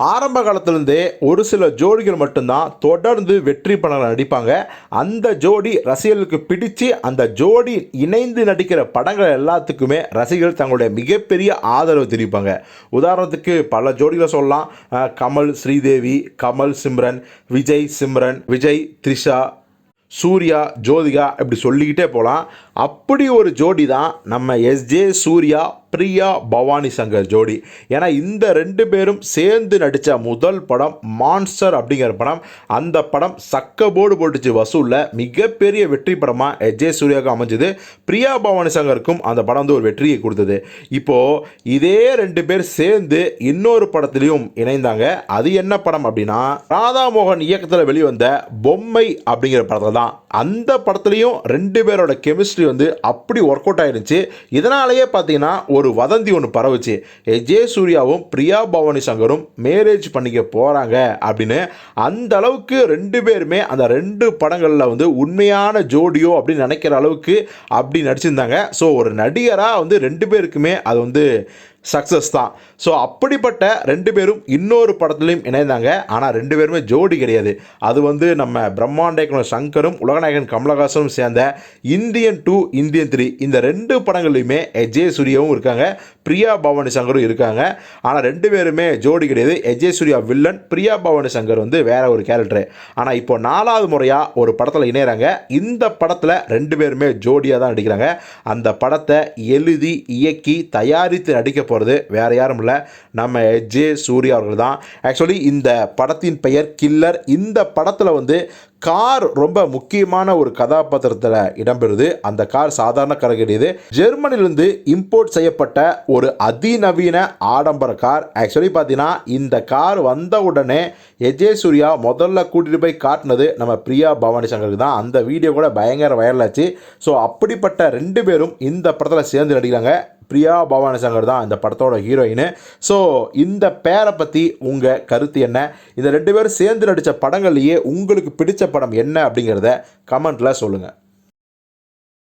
ஆரம்ப காலத்திலேருந்தே ஒரு சில ஜோடிகள் மட்டும்தான் தொடர்ந்து வெற்றி படங்கள் நடிப்பாங்க. அந்த ஜோடி ரசிகர்களுக்கு பிடிச்சு அந்த ஜோடி இணைந்து நடிக்கிற படங்கள் எல்லாத்துக்குமே ரசிகர்கள் தங்களுடைய மிகப்பெரிய ஆதரவு தெரிவிப்பாங்க. உதாரணத்துக்கு பல ஜோடிகளை சொல்லலாம். கமல் ஸ்ரீதேவி கமல் சிம்ரன் விஜய் சிம்ரன் விஜய் த்ரிஷா சூர்யா ஜோதிகா இப்படி சொல்லிக்கிட்டே போகலாம். அப்படி ஒரு ஜோடி தான் நம்ம எஸ்ஜே சூர்யா பிரியா பவானி சங்கர் ஜோடி. ஏன்னா இந்த ரெண்டு பேரும் சேர்ந்து நடித்த முதல் படம் மான்ஸ்டர் அப்படிங்கிற படம். அந்த படம் சக்க போர்டு போட்டுச்சு வசூலில். மிகப்பெரிய வெற்றி படமாக எஜே சூர்யாவுக்கு அமைஞ்சது. பிரியா பவானி சங்கருக்கும் அந்த படம் வந்து ஒரு வெற்றியை கொடுத்தது. இப்போது இதே ரெண்டு பேர் சேர்ந்து இன்னொரு படத்துலையும் இணைந்தாங்க. அது என்ன படம் அப்படின்னா ராதாமோகன் இயக்கத்தில் வெளிவந்த பொம்மை அப்படிங்கிற படத்தில் தான் அந்த படத்துலையும் ரெண்டு பேரோட கெமிஸ்ட்ரி வந்து அப்படி ஒர்க் அவுட் ஆயிருந்துச்சு. இதனாலேயே பார்த்தீங்கன்னா ஒரு வதந்தி ஒன்று பரவுச்சு. எஜே சூர்யாவும் பிரியா பவானி சங்கரும் மேரேஜ் பண்ணிக்க போகிறாங்க அப்படின்னு. அந்த அளவுக்கு ரெண்டு பேருமே அந்த ரெண்டு படங்களில் வந்து உண்மையான ஜோடியோ அப்படின்னு நினைக்கிற அளவுக்கு அப்படி நடிச்சிருந்தாங்க. ஸோ ஒரு நடிகராக வந்து ரெண்டு பேருக்குமே அது வந்து சக்ஸஸ் தான். ஸோ அப்படிப்பட்ட ரெண்டு பேரும் இன்னொரு படத்துலையும் இணைந்தாங்க. ஆனால் ரெண்டு பேருமே ஜோடி கிடையாது. அது வந்து நம்ம பிரம்மாண்ட சங்கரும் உலகநாயகன் கமலஹாசனும் சேர்ந்த இந்தியன் டூ இந்தியன் த்ரீ இந்த ரெண்டு படங்கள்லையுமே எஜே சூர்யாவும் இருக்காங்க. பிரியா பவானி சங்கரும் இருக்காங்க. ஆனால் ரெண்டு பேருமே ஜோடி கிடையாது. எஜே சூர்யா வில்லன் பிரியா பவானி சங்கர் வந்து வேற ஒரு கேரக்டர். ஆனால் இப்போ நாலாவது முறையாக ஒரு படத்தில் இணையிறாங்க. இந்த படத்தில் ரெண்டு பேருமே ஜோடியாக தான் நடிக்கிறாங்க. அந்த படத்தை எழுதி இயக்கி தயாரித்து நடிக்க போகிறது வேறு யாரும் இல்லை. நம்ம எஜே சூர்யா அவர்கள் தான். ஆக்சுவலி இந்த படத்தின் பெயர் கில்லர் இந்த படத்தில் வந்து கார் ரொம்ப முக்கியமான ஒரு கதாபாத்திரத்தில் இடம்பெறுது. அந்த கார் சாதாரண கார் கிடையாது ஜெர்மனிலிருந்து இம்போர்ட் செய்யப்பட்ட ஒரு அதிநவீன ஆடம்பர கார். ஆக்சுவலி பார்த்தீங்கன்னா இந்த கார் வந்த உடனே எஜே சூர்யா முதல்ல கூட்டிகிட்டு போய் காட்டினது நம்ம பிரியா பவானி சங்கருக்கு தான். அந்த வீடியோ கூட பயங்கர வைரல் ஆச்சு. ஸோ அப்படிப்பட்ட ரெண்டு பேரும் இந்த படத்தில் சேர்ந்து நடிக்கிறாங்க. பிரியா பவானி சங்கர் தான் இந்த படத்தோட ஹீரோயின். ஸோ இந்த பேரை பற்றி உங்கள் கருத்து என்ன? இந்த ரெண்டு பேரும் சேர்ந்து நடித்த படங்கள்லேயே உங்களுக்கு பிடிச்ச படம் என்ன அப்படிங்கிறத கமெண்ட்டில் சொல்லுங்கள்